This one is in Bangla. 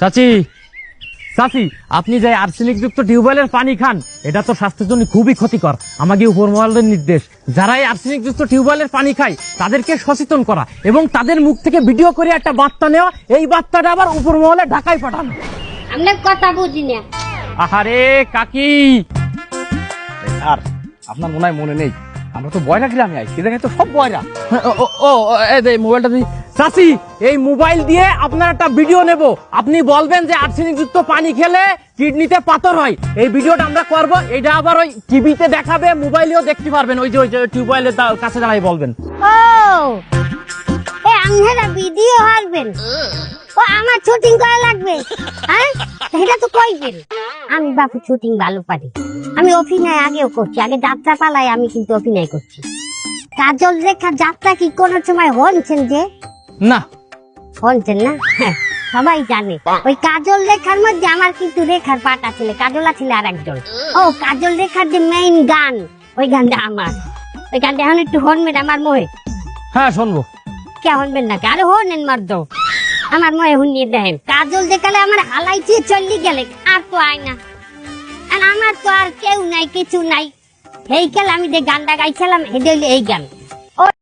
চাচি চাচি আপনি যে আর্সেনিক যুক্ত টিউবওয়েলের পানি খান এটা তো স্বাস্থ্যের জন্য খুবই ক্ষতিকর। আমাকে উপর উপরমহলের নির্দেশ। যারা এই আর্সেনিক যুক্ত টিউবওয়েলের পানি খায় তাদেরকে সচেতন করা এবং তাদের মুখ থেকে ভিডিও করে একটা বার্তা নেওয়া। এই বার্তাটা আবার উপরমহলে ঢাকায় পাঠানো। আপনার কথা বুঝি না। আহারে কাকি! আর আপনার মনে হয় মনে নেই। আমরা তো বয়রা গ্রামে আইছি এ জায়গায় তো সব বয়রা। ও, এই দে মোবাইলটা দিই। চাচি, এই মোবাইল দিয়ে আপনার একটা ভিডিও নেব। আপনি বলবেন যে আর্সেনিক যুক্ত পানি খেলে কিডনিতে পাথর হয়। এই ভিডিওটা আমরা করব। এটা আবার ওই টিভিতে দেখাবে, মোবাইলেও দেখতে পারবেন। ওই যে, ওই টিউবওয়েলের কাছে দাঁড়াই বলবেন। ও, এ আপনারা ভিডিও হারবেন। ও, আমার শুটিং করা লাগবে। হ্যাঁ? এটা তো কইবেন আমি বাপু শুটিং ভালো পারি। আমি অভিনয় আগেও করছি। আগে যাত্রা পালাই আমি কিন্তু অভিনয় করছি। কাজল রেখা যাত্রা কি কোন সময় হনছেন যে? না। হনছেন না? হ্যাঁ, সবাই জানে। ওই কাজল রেখার মধ্যে আমার কিন্তু রেখার পাটা ছিল কাজল ছিল আর একজন ও কাজল রেখার যে মেইন গান ওই গানটা আমার। ওই গানটা এখন একটু হনবেন আমার মোহে। হ্যাঁ শুনব। কে হনবেন না আরে হনেন মার্দ আমার মনে হুনিয়ে দেখেন কাজল দেখালে আমার হালাইতে চল্লি গেলে আর তো আয় না। আর আমার তো আর কেউ নাই কিছু নাই। এই কাল আমি যে গানটা গাইছিলাম এটা হইল এই গান।